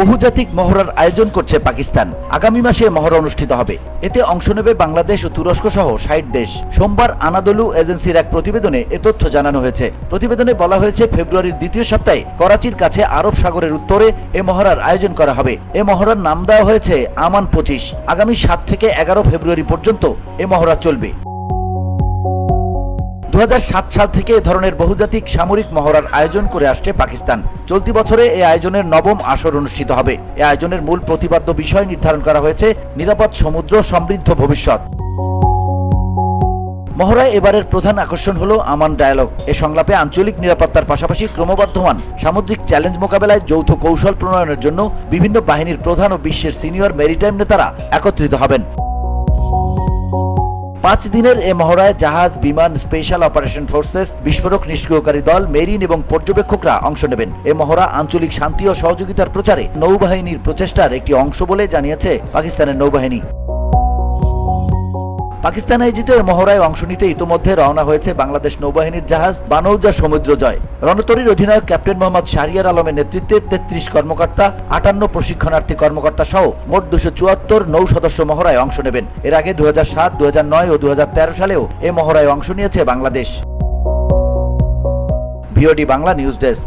বহুজাতিক মহড়ার আয়োজন করছে পাকিস্তান। আগামী মাসে মহড়া অনুষ্ঠিত হবে। এতে অংশ নেবে বাংলাদেশ ও তুরস্ক সহ ষাট দেশ। সোমবার আনাদলু এজেন্সির এক প্রতিবেদনে এ তথ্য জানানো হয়েছে। প্রতিবেদনে বলা হয়েছে, ফেব্রুয়ারির দ্বিতীয় সপ্তাহে করাচির কাছে আরব সাগরের উত্তরে এ মহড়ার আয়োজন করা হবে। এ মহড়ার নাম দেওয়া হয়েছে, আমান পঁচিশ। আগামী সাত থেকে এগারো ফেব্রুয়ারি পর্যন্ত এ মহড়া চলবে। দু হাজার সাত সাল থেকে এ ধরনের বহুজাতিক সামরিক মহড়ার আয়োজন করে আসছে পাকিস্তান। চলতি বছরে এই আয়োজনের নবম আসর অনুষ্ঠিত হবে। এ আয়োজনের মূল প্রতিপাদ্য বিষয় নির্ধারণ করা হয়েছে নিরাপদ সমুদ্র সমৃদ্ধ ভবিষ্যৎ। মহড়ায় এবারের প্রধান আকর্ষণ হলো আমান ডায়ালগ। এ সংলাপে আঞ্চলিক নিরাপত্তার পাশাপাশি ক্রমবর্ধমান সামুদ্রিক চ্যালেঞ্জ মোকাবেলায় যৌথ কৌশল প্রণয়নের জন্য বিভিন্ন বাহিনীর প্রধান ও বিশ্বের সিনিয়র মেরিটাইম নেতারা একত্রিত হবেন। পাঁচ দিনের এ মহড়ায় জাহাজ, বিমান স্পেশাল অপারেশন ফোর্সেস বিস্ফোরক নিষ্ক্রিয়কারী দল মেরিন এবং পর্যবেক্ষকরা অংশ নেবেন। এ মহড়া আঞ্চলিক শান্তি ও সহযোগিতার প্রচারে নৌবাহিনীর প্রচেষ্টার একটি অংশ বলে জানিয়েছে পাকিস্তানের নৌবাহিনী। পাকিস্তান আয়োজিত এ মহড়ায় অংশ নিতে ইতোমধ্যে রওনা হয়েছে বাংলাদেশ নৌবাহিনীর জাহাজ বানৌজা সমুদ্র জয়। রণতরীর অধিনায়ক ক্যাপ্টেন মোহাম্মদ শাহরিয়ার আলমের নেতৃত্বে তেত্রিশ কর্মকর্তা, আটান্ন প্রশিক্ষণার্থী কর্মকর্তা সহ মোট দুশো চুয়াত্তর নৌ সদস্য মহড়ায় অংশ নেবেন। এর আগে দু সাত দু নয় ও দু হাজার তেরো সালেও এ মহড়ায় অংশ নিয়েছে Bangladesh. VOD Bangla news desk.